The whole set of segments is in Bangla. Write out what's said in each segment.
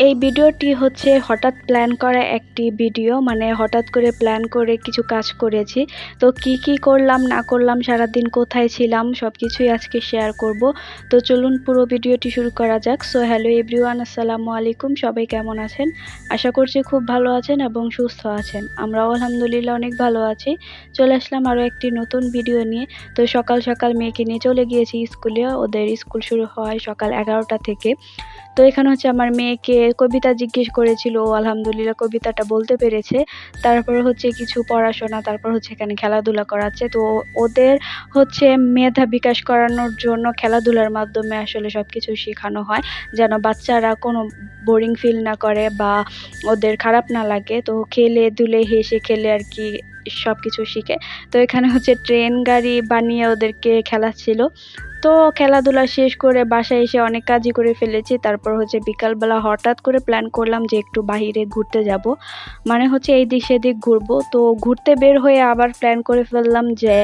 ভিডিওটি হচ্ছে হঠাৎ প্ল্যান করা একটি ভিডিও মানে হঠাৎ করে প্ল্যান করে কিছু কাজ করেছি। তো কি কি করলাম, না করলাম, সারাদিন কোথায় ছিলাম সব কিছুই আজকে শেয়ার করব। তো চলুন পুরো ভিডিওটি শুরু করা যাক। সো হ্যালো এভরিওয়ান আসসালামু আলাইকুম। সবাই কেমন আছেন? আশা করছি খুব ভালো আছেন এবং সুস্থ আছেন। আমরাও আলহামদুলিল্লাহ অনেক ভালো আছি। চলে আসলাম আরও একটি নতুন ভিডিও নিয়ে। তো সকাল সকাল মেয়েকে নিয়ে চলে গিয়েছি স্কুলে। ওদের স্কুল শুরু হয় সকাল এগারোটা থেকে। তো এখানে হচ্ছে আমার মেয়েকে কবিতা জিজ্ঞেস করেছিল, ও আলহামদুলিল্লাহ কবিতাটা বলতে পেরেছে। তারপর হচ্ছে কিছু পড়াশোনা, তারপর হচ্ছে এখানে খেলাধুলা করাচ্ছে। তো ওদের হচ্ছে মেধা বিকাশ করানোর জন্য খেলাধুলার মাধ্যমে আসলে সব কিছু শেখানো হয়, যেন বাচ্চারা কোনো বোরিং ফিল না করে বা ওদের খারাপ না লাগে। তো খেলে দুলে হেসে খেলে আর কি সব কিছু শিখে। তো এখানে হচ্ছে ট্রেন গাড়ি বানিয়ে ওদেরকে খেলাচ্ছিল। তো খেলাধুলা শেষ করে বাসায় এসে অনেক কাজই করে ফেলেছি। তারপর হচ্ছে বিকালবেলা হঠাৎ করে প্ল্যান করলাম যে একটু বাহিরে ঘুরতে যাব। মানে হচ্ছে এই দিক সেদিক ঘুরবো। তো ঘুরতে বের হয়ে আবার প্ল্যান করে ফেললাম যে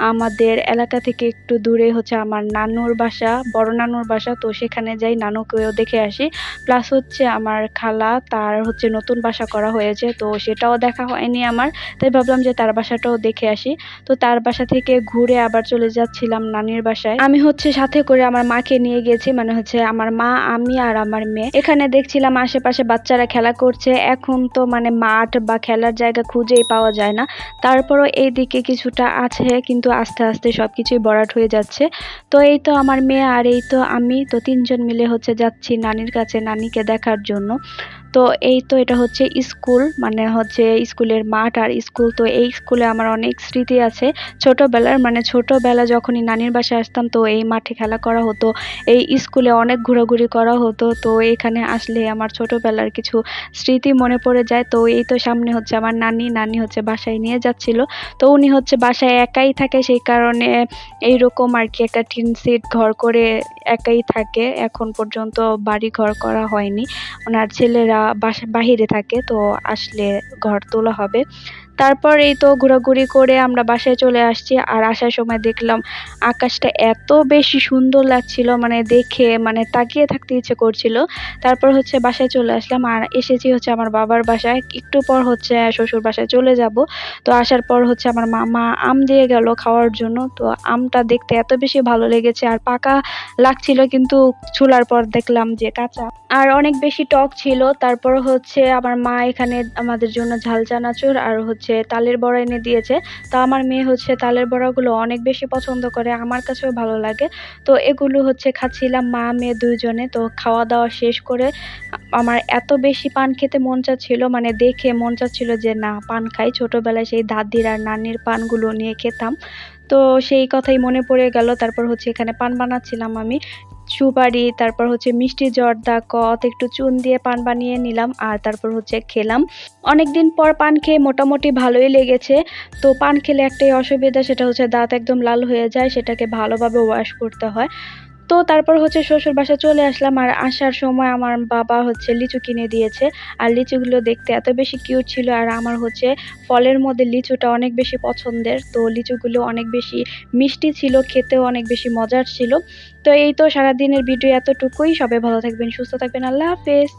আমাদের এলাকা থেকে একটু দূরে হচ্ছে আমার নানুর বাসা, বড় নানুর বাসা। তো সেখানে যাই, নানুকেও দেখে আসি। প্লাস হচ্ছে আমার খালা, তার হচ্ছে নতুন বাসা করা হয়েছে। তো সেটাও দেখা হয়নি আমার। তাই ভাবলাম যে তার বাসাটাও দেখে আসি। তো তার বাসা থেকে ঘুরে আবার চলে যাচ্ছিলাম নানির বাসায়। আমি হচ্ছে সাথে করে আমার মাকে নিয়ে গেছি মানে হচ্ছে আমার মা, আমি আর আমার মেয়ে। এখানে দেখছিলাম আশেপাশে বাচ্চারা খেলা করছে, এখন তো মানে মাঠ বা খেলার জায়গা খুঁজেই পাওয়া যায় না। তারপরও এই দিকে কিছুটা আছে, কিন্তু আস্তে আস্তে সব কিছুই ভরাট হয়ে যাচ্ছে। তো এই তো আমার মেয়ে আর এই তো আমি, তো তিনজন মিলে হচ্ছে যাচ্ছি নানির কাছে, নানিকে দেখার জন্য। তো এই তো এটা হচ্ছে স্কুল মানে হচ্ছে স্কুলের মাঠ আর স্কুল। তো এই স্কুলে আমার অনেক স্মৃতি আছে। ছোটবেলার মানে ছোটবেলা যখনই নানির বাসায় আসতাম, তো এই মাঠে খেলা করা হতো, এই স্কুলে অনেক ঘোরাঘুরি করা হতো। তো এখানে আসলে আমার ছোটবেলার কিছু স্মৃতি মনে পড়ে যায়। তো এই তো সামনে হচ্ছে আমার নানি নানি হচ্ছে বাসায় নিয়ে যাচ্ছিল। তো উনি হচ্ছে বাসায় একাই থাকে, সেই কারণে এইরকম আর কি একটা টিন সিট ঘর করে একাই থাকে। এখন পর্যন্ত বাড়ি ঘর করা হয়নি। ওনার ছেলেরা বাসা, বাহিরে থাকে, তো আসলে ঘর তোলা হবে। তারপর এই তো ঘোরাঘুরি করে আমরা বাসায় চলে আসছি আর আসার সময় দেখলাম আকাশটা এত বেশি সুন্দর লাগছিল মানে দেখে মানে তাকিয়ে থাকতে ইচ্ছে করছিল। তারপর হচ্ছে বাসায় চলে আসলাম আর এসেছি হচ্ছে আমার বাবার বাসায়। একটু পর হচ্ছে শ্বশুর বাসায় চলে যাব। তো আসার পর হচ্ছে আমার মামা আম দিয়ে গেল খাওয়ার জন্য। তো আমটা দেখতে এত বেশি ভালো লেগেছে আর পাকা লাগছিল কিন্তু চুলার পর দেখলাম যে কাঁচা। আর অনেক বেশি টক ছিল। তারপর হচ্ছে আমার মা এখানে আমাদের জন্য ঝাল চানাচুর আর হচ্ছে তালের বড়া এনে দিয়েছে। তা আমার মেয়ে হচ্ছে তালের বড়াগুলো অনেক বেশি পছন্দ করে, আমার কাছেও ভালো লাগে। তো এগুলো হচ্ছে খাচ্ছিলাম মা, মেয়ে দুইজনে। তো খাওয়া দাওয়া শেষ করে আমার এত বেশি পান খেতে মন চাচ্ছিল মানে দেখে মন চাচ্ছিল যে না, পান খাই। ছোটোবেলায় সেই দাদির আর নানির পানগুলো নিয়ে খেতাম। তো সেই কথাই মনে পড়ে গেল। তারপর হচ্ছে এখানে পান বানাচ্ছিলাম আমি। সুপারি, তারপর হচ্ছে মিষ্টি জর্দা, কত, একটু চুন দিয়ে পান বানিয়ে নিলাম আর তারপর হচ্ছে খেলাম। অনেক দিন পর পান খেয়ে মোটামুটি ভালোই লেগেছে। তো পান খেলে একটাই অসুবিধা, সেটা হচ্ছে দাঁত একদম লাল হয়ে যায়, সেটাকে ভালোভাবে ওয়াশ করতে হয়। তো তারপর হচ্ছে শ্বশুর বাসা চলে আসলাম আর আসার সময় আমার বাবা হচ্ছে লিচু কিনে দিয়েছে। আর লিচুগুলো দেখতে এত বেশি কিউট ছিল আর আমার হচ্ছে ফলের মধ্যে লিচুটা অনেক বেশি পছন্দের। তো লিচুগুলো অনেক বেশি মিষ্টি ছিল, খেতেও অনেক বেশি মজার ছিল। তো এই তো সারাদিনের ভিডিও এতটুকুই। সবাই ভালো থাকবেন, সুস্থ থাকবেন। আল্লাহ হাফেজ।